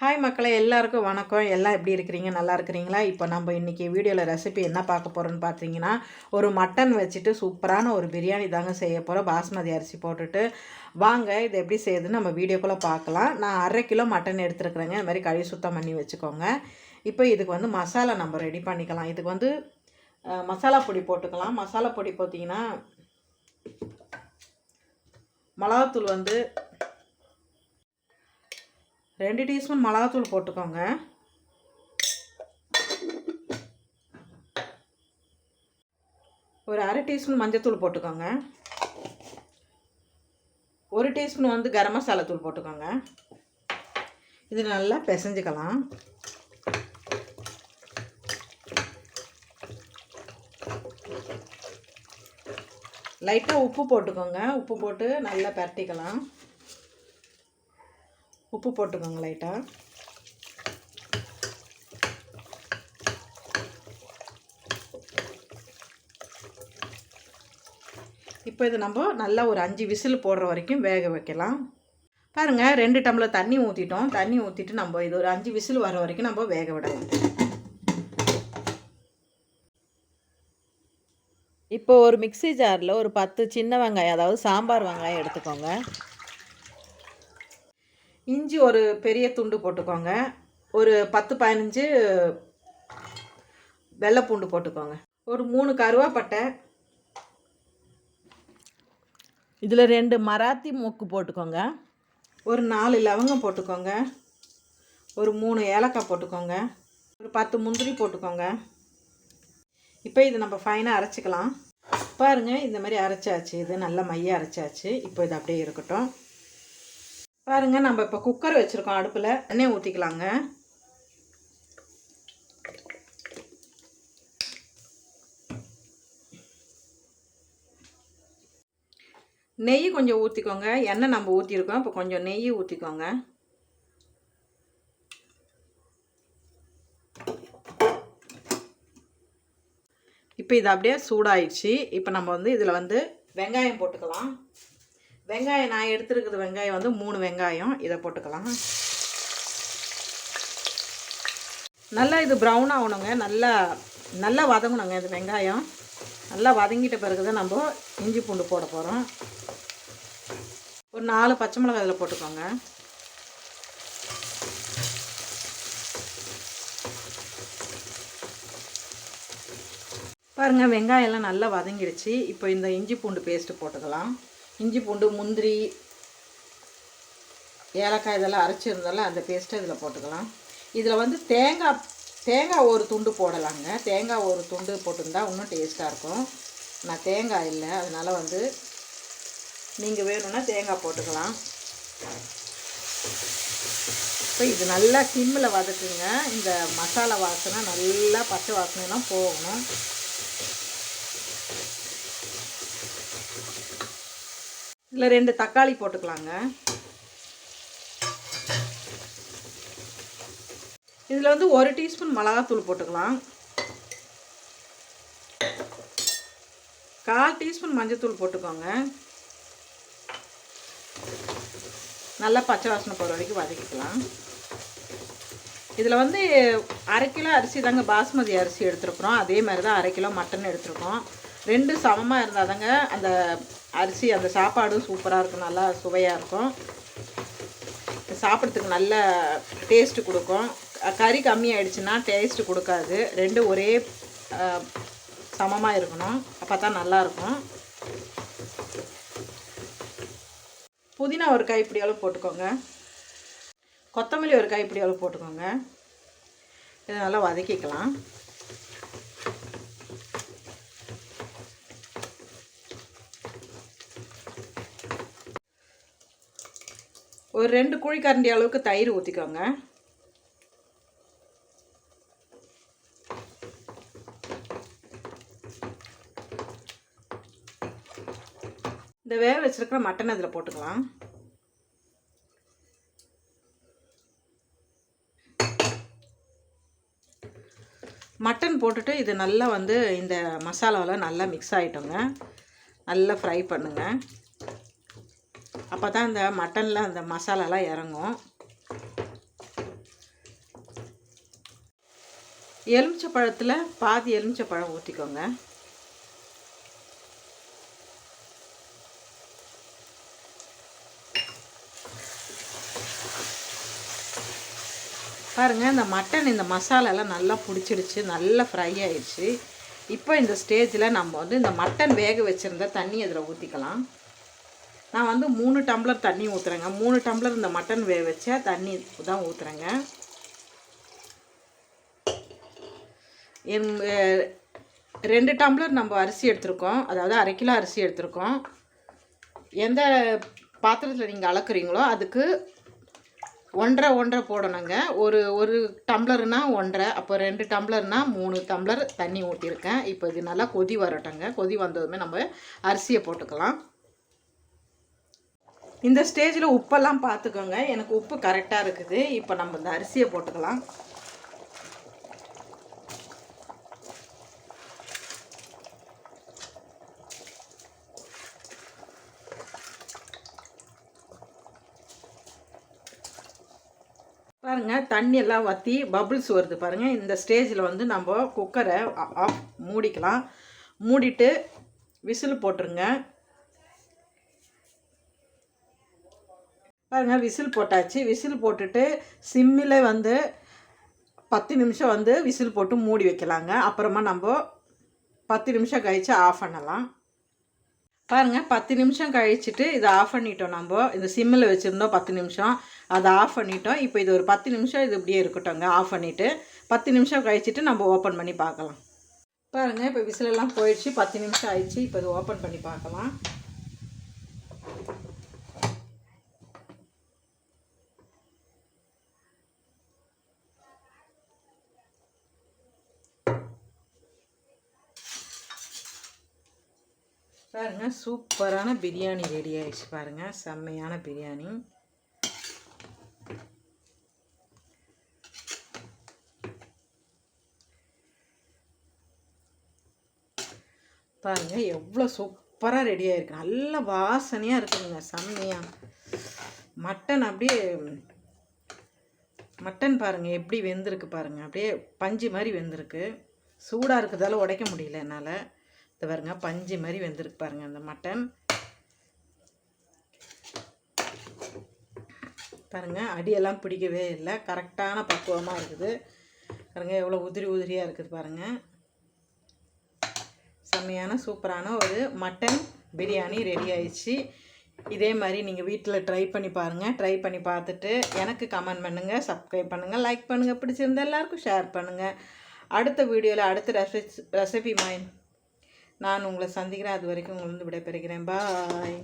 Hi மக்களே எல்லாருக்கும் வணக்கம். எல்லாம் எப்படி இருக்கிறீங்க? நல்லா இருக்கிறீங்களா? இப்போ நம்ம இன்றைக்கி வீடியோவில் ரெசிபி என்ன பார்க்க போகிறோன்னு பார்த்தீங்கன்னா ஒரு மட்டன் வச்சுட்டு சூப்பரான ஒரு பிரியாணி தாங்க செய்ய போகிறோம் பாஸ்மதி அரிசி போட்டுட்டு. வாங்க இது எப்படி செய்யுதுன்னு நம்ம வீடியோக்குள்ளே பார்க்கலாம். நான் அரை கிலோ மட்டன் எடுத்துருக்குறேங்க. இந்த மாதிரி கழுவி சுத்தம் பண்ணி வச்சுக்கோங்க. இப்போ இதுக்கு வந்து மசாலா நம்ம ரெடி பண்ணிக்கலாம். இதுக்கு வந்து மசாலா பொடி போட்டுக்கலாம். மசாலா பொடி பார்த்தீங்கன்னா மிளகாத்தூள் வந்து ரெண்டு டீஸ்பூன் மிளகாத்தூள் போட்டுக்கோங்க. ஒரு அரை டீஸ்பூன் மஞ்சத்தூள் போட்டுக்கோங்க. ஒரு டீஸ்பூன் வந்து கரம் மசாலா தூள் போட்டுக்கோங்க. இது நல்லா பிசைஞ்சிக்கலாம். லைட்டாக உப்பு போட்டுக்கோங்க. உப்பு போட்டு நல்லா பரட்டிக்கலாம். உப்பு போட்டுக்கோங்க லைட்டாக இப்போ இது நம்ம நல்லா ஒரு அஞ்சு விசில் போடுற வரைக்கும் வேக வைக்கலாம். பாருங்கள் ரெண்டு டம்ளர் தண்ணி ஊற்றிட்டோம் தண்ணி ஊற்றிட்டு நம்ம இது ஒரு அஞ்சு விசில் வர வரைக்கும் நம்ம வேக விடலாம். இப்போ ஒரு மிக்ஸி ஜாரில் ஒரு பத்து சின்ன வெங்காயம் அதாவது சாம்பார் வெங்காயம் எடுத்துக்கோங்க. இஞ்சி ஒரு பெரிய துண்டு போட்டுக்கோங்க. ஒரு பத்து பதினஞ்சு வெள்ளைப்பூண்டு போட்டுக்கோங்க. ஒரு மூணு கருவாப்பட்டை. இதில் ரெண்டு மராத்தி மூக்கு போட்டுக்கோங்க. ஒரு நாலு லவங்கம் போட்டுக்கோங்க. ஒரு மூணு ஏலக்காய் போட்டுக்கோங்க. ஒரு பத்து முந்திரி போட்டுக்கோங்க. இப்போ இது நம்ம ஃபைனாக அரைச்சிக்கலாம். பாருங்கள் இந்த மாதிரி அரைச்சாச்சு. இது நல்லா மைய அரைச்சாச்சு. இப்போ இது அப்படியே இருக்கட்டும். பாருங்கள் நம்ம இப்போ குக்கர் வச்சுருக்கோம் அடுப்பில். எண்ணெய் ஊற்றிக்கலாங்க நெய் கொஞ்சம் ஊற்றிக்கோங்க எண்ணெய் நம்ம ஊற்றிருக்கோம் இப்போ கொஞ்சம் நெய் ஊற்றிக்கோங்க இப்போ இது அப்படியே சூடாயிடுச்சு. இப்போ நம்ம வந்து இதில் வந்து வெங்காயம் போட்டுக்கலாம். வெங்காயம் நான் எடுத்துருக்கிறது வெங்காயம் வந்து மூணு வெங்காயம். இதை போட்டுக்கலாம். நல்லா இது ப்ரௌன் ஆகணுங்க. நல்லா நல்லா வதங்கணுங்க இது வெங்காயம். நல்லா வதங்கிட்ட பிறகு தான் நம்ம இஞ்சி பூண்டு போட போகிறோம் ஒரு நாலு பச்சை மிளகாய் இதில் போட்டுக்கோங்க. பாருங்கள் வெங்காயம்லாம் நல்லா வதங்கிடுச்சு. இப்போ இந்த இஞ்சி பூண்டு பேஸ்ட்டு போட்டுக்கலாம். இஞ்சி பூண்டு முந்திரி ஏலக்காய் இதெல்லாம் அரைச்சிருந்தாலும் அந்த பேஸ்ட்டை இதில் போட்டுக்கலாம். இதில் வந்து தேங்காய் தேங்காய் ஒரு துண்டு போடலாங்க. தேங்காய் ஒரு துண்டு போட்டிருந்தா இன்னும் டேஸ்ட்டாக இருக்கும். நான் தேங்காய் இல்லை அதனால் வந்து நீங்கள் வேணும்னா தேங்காய் போட்டுக்கலாம். இப்போ இது நல்லா சிம்மில் வதக்குங்க. இந்த மசாலா வாசனை நல்லா பச்சை வாசனைலாம் போகணும். இதில் ரெண்டு தக்காளி போட்டுக்கலாங்க. இதில் வந்து ஒரு டீஸ்பூன் மிளகாத்தூள் போட்டுக்கலாம். கால் டீஸ்பூன் மஞ்சத்தூள் போட்டுக்கோங்க. நல்லா பச்சை வாசனை போகிற வரைக்கும் வதக்கிக்கலாம். இதில் வந்து அரை கிலோ அரிசி தாங்க பாஸ்மதி அரிசி எடுத்துருக்குறோம். அதே மாதிரி தான் அரை கிலோ மட்டன் எடுத்துருக்கோம். ரெண்டு சமமாக இருந்தால் தாங்க அந்த அரிசி அந்த சாப்பாடும் சூப்பராக இருக்கும். நல்லா சுவையாக இருக்கும். சாப்பிட்றதுக்கு நல்ல டேஸ்ட்டு கொடுக்கும். கறி கம்மியாயிடுச்சுன்னா டேஸ்ட்டு கொடுக்காது. ரெண்டும் ஒரே சமமாக இருக்கணும். அப்போ தான் நல்லாயிருக்கும் புதினா ஒரு கைப்பிடி அளவு போட்டுக்கோங்க. கொத்தமல்லி ஒரு கைப்பிடி அளவு போட்டுக்கோங்க. இதை நல்லா வதக்கிக்கலாம். ஒரு ரெண்டு குழிக்கரண்டி அளவுக்கு தயிர் ஊற்றிக்கோங்க இந்த வேக வச்சுருக்கிற மட்டன் அதில் போட்டுக்கலாம். மட்டன் போட்டுட்டு இது நல்லா வந்து இந்த மசாலாவில் நல்லா மிக்ஸ் ஆகிட்டோங்க நல்லா ஃப்ரை பண்ணுங்கள் அப்போ தான் இந்த மட்டனில் அந்த மசாலாலாம் இறங்கும். எலுமிச்சை பழத்தில் பாதி எலுமிச்சை பழம் ஊற்றிக்கோங்க பாருங்கள் இந்த மட்டன் இந்த மசாலாலாம் நல்லா பிடிச்சிடுச்சு நல்லா ஃப்ரை ஆயிடுச்சு. இப்போ இந்த ஸ்டேஜில் நம்ம வந்து இந்த மட்டன் வேக வச்சுருந்த தண்ணி அதில் ஊற்றிக்கலாம் நான் வந்து மூணு டம்ளர் தண்ணி ஊற்றுறேங்க மூணு டம்ளர் இந்த மட்டன் வேக வச்ச தண்ணி தான் ஊற்றுறேங்க என் ரெண்டு டம்ளர் நம்ம அரிசி எடுத்திருக்கோம். அதாவது அரை கிலோ அரிசி எடுத்திருக்கோம். எந்த பாத்திரத்தில் நீங்கள் அளக்குறீங்களோ அதுக்கு ஒன்றரை ஒன்றரை போடணுங்க. ஒரு ஒரு டம்ளர்னா ஒன்றரை அப்போ ரெண்டு டம்ளர்னா மூணு டம்ளர் தண்ணி ஊற்றிருக்கேன் இப்போ இது நல்லா கொதி வரட்டுங்க. கொதி வந்ததுமே நம்ம அரிசியை போட்டுக்கலாம். இந்த ஸ்டேஜில் உப்பெல்லாம் பார்த்துக்கோங்க எனக்கு உப்பு கரெக்டாக இருக்குது. இப்போ நம்ம இந்த அரிசியை போட்டுக்கலாம். பாருங்கள் தண்ணி எல்லாம் வற்றி பபுள்ஸ் வருது பாருங்கள் இந்த ஸ்டேஜில் வந்து நம்ம குக்கரை ஆஃப் மூடிக்கலாம். மூடிட்டு விசில் போட்டுருங்க. பாருங்கள் விசில் போட்டாச்சு. விசில் போட்டுட்டு சிம்மில் வந்து பத்து நிமிஷம் வந்து விசில் போட்டு மூடி வைக்கலாங்க. அப்புறமா நம்ம பத்து நிமிஷம் கழித்து ஆஃப் பண்ணலாம். பாருங்கள் பத்து நிமிஷம் கழிச்சிட்டு இதை ஆஃப் பண்ணிட்டோம் நம்ம. இந்த சிம்மில் வச்சுருந்தோம் பத்து நிமிஷம். அதை ஆஃப் பண்ணிட்டோம். இப்போ இது ஒரு பத்து நிமிஷம் இது இப்படியே இருக்கட்டும்ங்க. ஆஃப் பண்ணிவிட்டு பத்து நிமிஷம் கழிச்சிட்டு நம்ம ஓப்பன் பண்ணி பார்க்கலாம். பாருங்கள் இப்போ விசிலெல்லாம் போயிடுச்சு. பத்து நிமிஷம் ஆயிடுச்சு. இப்போ இது ஓப்பன் பண்ணி பார்க்கலாம். பாருங்கள் சூப்பரான பிரியாணி ரெடி ஆகிடுச்சு பாருங்கள் செம்மையான பிரியாணி. பாருங்கள் எவ்வளோ சூப்பராக ரெடி ஆகிருக்கு நல்ல வாசனையாக இருக்குதுங்க செம்மையாக மட்டன் அப்படியே மட்டன் பாருங்கள் எப்படி வெந்திருக்கு பாருங்கள் அப்படியே பஞ்சு மாதிரி வெந்திருக்கு. சூடாக இருக்கிறதால உடைக்க முடியல என்னால். இது பாருங்க பஞ்சு மாதிரி வெந்திருக்கு பாருங்கள் அந்த மட்டன். பாருங்கள் அடியெல்லாம் பிடிக்கவே இல்லை. கரெக்டான பக்குவமாக இருக்குது. பாருங்கள் எவ்வளோ உதிரி உதிரியாக இருக்குது பாருங்கள் செம்மையான சூப்பரான ஒரு மட்டன் பிரியாணி ரெடி ஆயிடுச்சு. இதே மாதிரி நீங்கள் வீட்டில் ட்ரை பண்ணி பாருங்கள் ட்ரை பண்ணி பார்த்துட்டு எனக்கு கமெண்ட் பண்ணுங்கள் சப்ஸ்கிரைப் பண்ணுங்கள் லைக் பண்ணுங்கள் பிடிச்சிருந்தா எல்லாருக்கும் ஷேர் பண்ணுங்கள் அடுத்த வீடியோவில் அடுத்த ரெசிபி ரெசிபி மைண்ட் நான் உங்களை சந்திக்கிறேன். அது வரைக்கும் உங்களை வந்து விடைபெறுகிறேன். பாய்